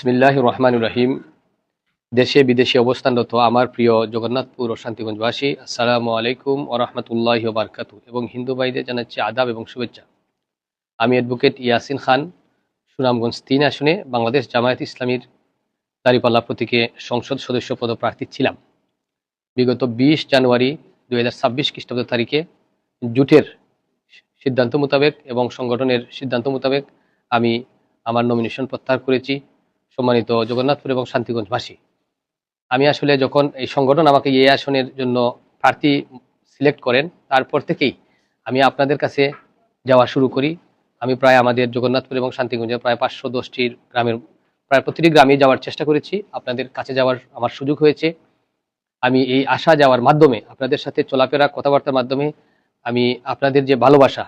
বিসমিল্লাহ রহমান রহিম দেশে বিদেশে অবস্থানরত আমার প্রিয় জগন্নাথপুর ও শান্তিগঞ্জবাসী, আসসালামু আলাইকুম ও রহমতুল্লাহ বারকাতু এবং হিন্দু ভাইদের জানাচ্ছি আদাব এবং শুভেচ্ছা। আমি অ্যাডভোকেট ইয়াসিন খান, সুনামগঞ্জ তিন আসনে বাংলাদেশ জামায়াত ইসলামীর দাঁড়িপাল্লা প্রতীকে সংসদ সদস্য পদপ্রার্থী ছিলাম। বিগত বিশ জানুয়ারি দুই হাজার ছাব্বিশ খ্রিস্টাব্দ তারিখে জুটের সিদ্ধান্ত মোতাবেক এবং সংগঠনের সিদ্ধান্ত মোতাবেক আমি আমার নমিনেশন প্রত্যাহার করেছি। সম্মানিত জগন্নাথপুর এবং শান্তিগঞ্জবাসী। আমি আসলে যখন এই সংগঠন আমাকে এই আসনের জন্য প্রার্থী সিলেক্ট করেন, তারপর থেকেই আমি আপনাদের কাছে যাওয়া শুরু করি। আমি প্রায় আমাদের জগন্নাথপুর এবং শান্তিগঞ্জের প্রায় পাঁচশো দশটির গ্রামের, প্রায় প্রতিটি গ্রামে যাওয়ার চেষ্টা করেছি। আপনাদের কাছে যাওয়ার আমার সুযোগ হয়েছে। আমি এই আসা যাওয়ার মাধ্যমে, আপনাদের সাথে চলাফেরা, কথাবার্তার মাধ্যমে আমি আপনাদের যে ভালোবাসা,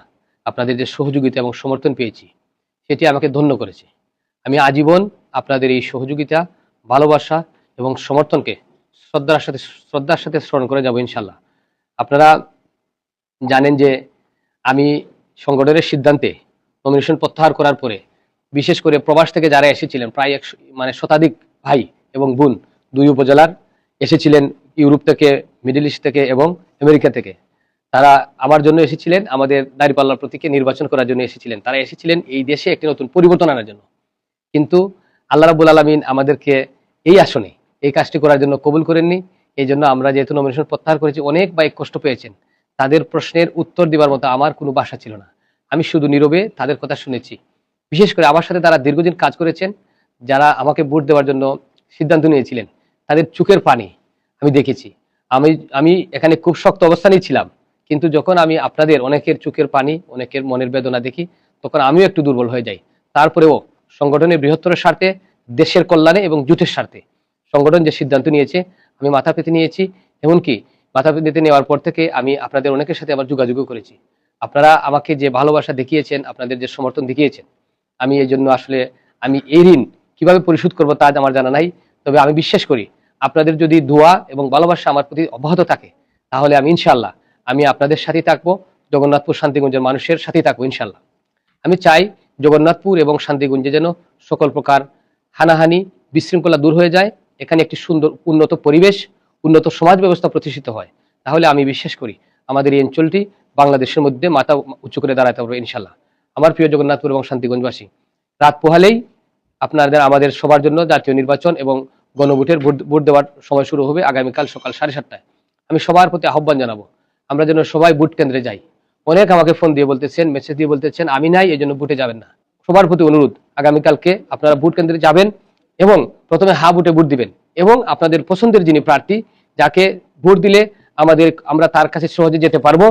আপনাদের যে সহযোগিতা এবং সমর্থন পেয়েছি, সেটি আমাকে ধন্য করেছে। আমি আজীবন আপনাদের এই সহযোগিতা, ভালোবাসা এবং সমর্থনকে শ্রদ্ধার সাথে শ্রদ্ধার সাথে স্মরণ করে যাব ইনশাল্লাহ। আপনারা জানেন যে আমি সংগঠনের সিদ্ধান্তে নমিনেশন প্রত্যাহার করার পরে বিশেষ করে প্রবাস থেকে যারা এসেছিলেন, প্রায় একশো মানে শতাধিক ভাই এবং বোন দুই উপজেলার এসেছিলেন ইউরোপ থেকে, মিডল ইস্ট থেকে এবং আমেরিকা থেকে। তারা আমার জন্য এসেছিলেন, আমাদের দাঁড়িপাল্লার প্রতীকে নির্বাচন করার জন্য এসেছিলেন। তারা এসেছিলেন এই দেশে একটি নতুন পরিবর্তন আনার জন্য। কিন্তু আল্লাহ রাবুল আলমিন আমাদেরকে এই আসনে এই কাজটি করার জন্য কবুল করেননি। এই জন্য আমরা যেহেতু নমিনেশন প্রত্যাহার করেছি, অনেক বাইক কষ্ট পেয়েছেন। তাদের প্রশ্নের উত্তর দিবার মতো আমার কোনো বাসা ছিল না। আমি শুধু নীরবে তাদের কথা শুনেছি। বিশেষ করে আমার সাথে তারা দীর্ঘদিন কাজ করেছেন, যারা আমাকে ভোট দেওয়ার জন্য সিদ্ধান্ত নিয়েছিলেন, তাদের চোখের পানি আমি দেখেছি। আমি আমি এখানে খুব শক্ত অবস্থানেই ছিলাম, কিন্তু যখন আমি আপনাদের অনেকের চোখের পানি, অনেকের মনের বেদনা দেখি, তখন আমিও একটু দুর্বল হয়ে যাই। তারপরেও সংগঠনের বৃহত্তর স্বার্থে, দেশের কল্যাণে এবং জুটের স্বার্থে। সংগঠন যে সিদ্ধান্ত নিয়েছে, আমি মাথা পেতে নিয়েছি, এমনকি মাথা পেতে নেওয়ার পর থেকে আমি আপনাদের অনেকের সাথে আবার যোগাযোগও করেছি। আপনারা আমাকে যে ভালোবাসা দেখিয়েছেন, আপনাদের যে সমর্থন দেখিয়েছেন, আমি এই জন্য আসলে আমি এই ঋণ কীভাবে পরিশোধ করব তা আমার জানা নাই। তবে আমি বিশ্বাস করি, আপনাদের যদি দোয়া এবং ভালোবাসা আমার প্রতি অব্যাহত থাকে, তাহলে আমি ইনশাল্লাহ আমি আপনাদের সাথেই থাকব, জগন্নাথপুর শান্তিগঞ্জের মানুষের সাথেই থাকব ইনশাল্লাহ আমি চাই জগন্নাথপুর এবং শান্তিগঞ্জে যেন সকল প্রকার হানাহানি বিশৃঙ্খলা দূর হয়ে যায়, এখানে একটি সুন্দর উন্নত পরিবেশ, উন্নত সমাজ ব্যবস্থা প্রতিষ্ঠিত হয়। তাহলে আমি বিশ্বাস করি, আমাদের এই অঞ্চলটি বাংলাদেশের মধ্যে মাথা উঁচু করে দাঁড়াতে পারবে ইনশাল্লাহ। আমার প্রিয় জগন্নাথপুর এবং শান্তিগঞ্জবাসী, রাত পোহালেই আপনাদের, আমাদের সবার জন্য জাতীয় নির্বাচন এবং গণভোটের ভোট ভোট দেওয়ার সময় শুরু হবে আগামীকাল সকাল সাড়ে সাতটায়। আমি সবার প্রতি আহ্বান জানাব, আমরা যেন সবাই ভোট কেন্দ্রে যাই। অনেক আমাকে ফোন দিয়ে বলতেছেন মেসেজ দিয়ে বলতেছেন, আমি নাই, এই জন্য ভোটে যাবেন না। সবার প্রতি অনুরোধ, আগামীকালকে আপনারা ভোট কেন্দ্রে যাবেন এবং প্রথমে হা ভোটে ভোট দিবেন এবং আপনাদের পছন্দের যিনি প্রার্থী, যাকে ভোট দিলে আমাদের, আমরা তার কাছে সহজে যেতে পারব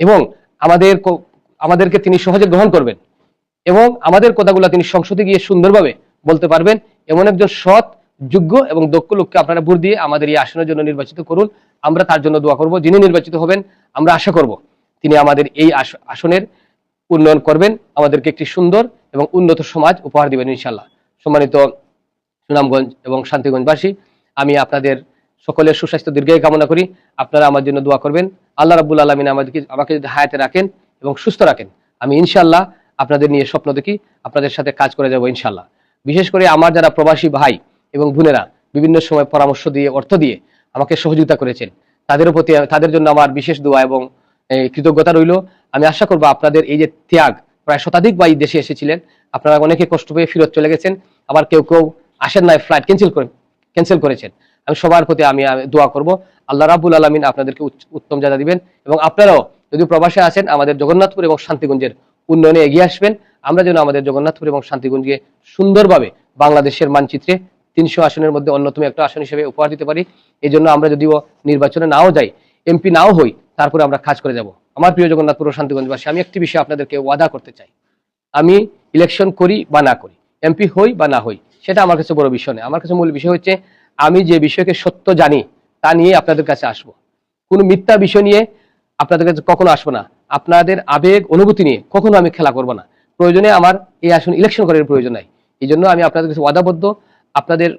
এবং আমাদের আমাদেরকে তিনি সহজে গ্রহণ করবেন এবং আমাদের কথাগুলো তিনি সংসদে গিয়ে সুন্দরভাবে বলতে পারবেন। এমন একজন সৎ, যোগ্য এবং দক্ষ লোককে আপনারা ভোট দিয়ে আমাদের এই আসনের জন্য নির্বাচিত করুন। আমরা তার জন্য দোয়া করব, যিনি নির্বাচিত হবেন, আমরা আশা করব। তিনি আমাদের এই আসনের উন্নয়ন করবেন, আমাদেরকে একটি সুন্দর এবং উন্নত সমাজ উপহার দিবেন ইনশাল্লাহ সম্মানিত সুনামগঞ্জ এবং শান্তিগঞ্জবাসী, আমি আপনাদের সকলের সুস্বাস্থ্য দীর্ঘায়ু কামনা করি। আপনারা আমার জন্য দোয়া করবেন। আল্লাহ রাবুল আলমিন আমাদেরকে, আমাকে যদি হায়াতে রাখেন এবং সুস্থ রাখেন, আমি ইনশাল্লাহ আপনাদের নিয়ে স্বপ্ন দেখি, আপনাদের সাথে কাজ করে যাব ইনশাল্লাহ বিশেষ করে আমার যারা প্রবাসী ভাই এবং বোনেরা বিভিন্ন সময় পরামর্শ দিয়ে, অর্থ দিয়ে আমাকে সহযোগিতা করেছেন, তাদের প্রতি, তাদের জন্য আমার বিশেষ দোয়া এবং কৃতজ্ঞতা রইল। আমি আশা করব আপনাদের এই যে ত্যাগ, প্রায় শতাধিক ভাই দেশে এসেছিলেন। আপনারা অনেকে কষ্ট পেয়ে ফিরত চলে গেছেন। আবার কেউ কেউ আসেন নাই ফ্লাইট ক্যান্সেল করে ক্যান্সেল করেছেন। আমি সবার প্রতি আমি আমি দোয়া করব। আল্লাহ রাবুল আলমিন আপনাদেরকে উত্তম জায়গা দিবেন এবং আপনারাও যদি প্রবাসে আছেন আমাদের জগন্নাথপুর এবং শান্তিগঞ্জের উন্নয়নে এগিয়ে আসবেন। আমরা যেন আমাদের জগন্নাথপুর এবং শান্তিগঞ্জকে সুন্দরভাবে বাংলাদেশের মানচিত্রে তিনশো আসনের মধ্যে অন্যতম একটা আসন হিসেবে উপহার দিতে পারি। এই জন্য আমরা যদিও নির্বাচনে নাও যাই, এমপি নাও হই তারপরে আমরা কাজ করে যাব। আমার প্রিয় জগন্নাথপুর শান্তিগঞ্জবাসী, আমি একটি বিষয় আপনাদেরকে ওয়াদা করতে চাই। আমি ইলেকশন করি বা না করি এমপি হই বা না হই, সেটা আমার কাছে বড় বিষয় নয়। আমার কাছে মূল বিষয় হচ্ছে, আমি যে বিষয়কে সত্য জানি, তা নিয়ে আপনাদের কাছে আসব। কোনো মিথ্যা বিষয় নিয়ে আপনাদের কাছে কখনো আসব না। আপনাদের আবেগ, অনুভূতি নিয়ে কখনো আমি খেলা করব না। প্রয়োজনে আমার এই আসন ইলেকশন করার প্রয়োজন নাই। এই জন্য আমি আপনাদের কাছে ওয়াদাবদ্ধ। আপনাদের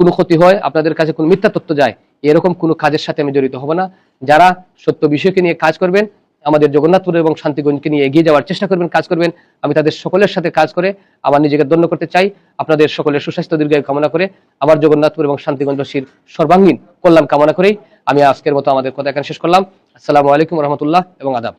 কোনো ক্ষতি হয়, আপনাদের কাছে কোনো মিথ্যা তথ্য যায় এরকম কোনো কাজের সাথে আমি জড়িত হব না। যারা সত্য বিষয়কে নিয়ে কাজ করবেন, আমাদের জগন্নাথপুর এবং শান্তিগঞ্জকে নিয়ে এগিয়ে যাওয়ার চেষ্টা করবেন, কাজ করবেন, আমি তাদের সকলের সাথে কাজ করে আমার নিজেকে ধন্য করতে চাই। আপনাদের সকলের সুস্বাস্থ্য, দীর্ঘায়ু কামনা করে আমার জগন্নাথপুর এবং শান্তিগঞ্জবাসীর সর্বাঙ্গীন কল্যাণ কামনা করেই আমি আজকের মতো আমাদের কথা এখানে শেষ করলাম। আসসালামু আলাইকুম রহমতুল্লাহ এবং আদাব।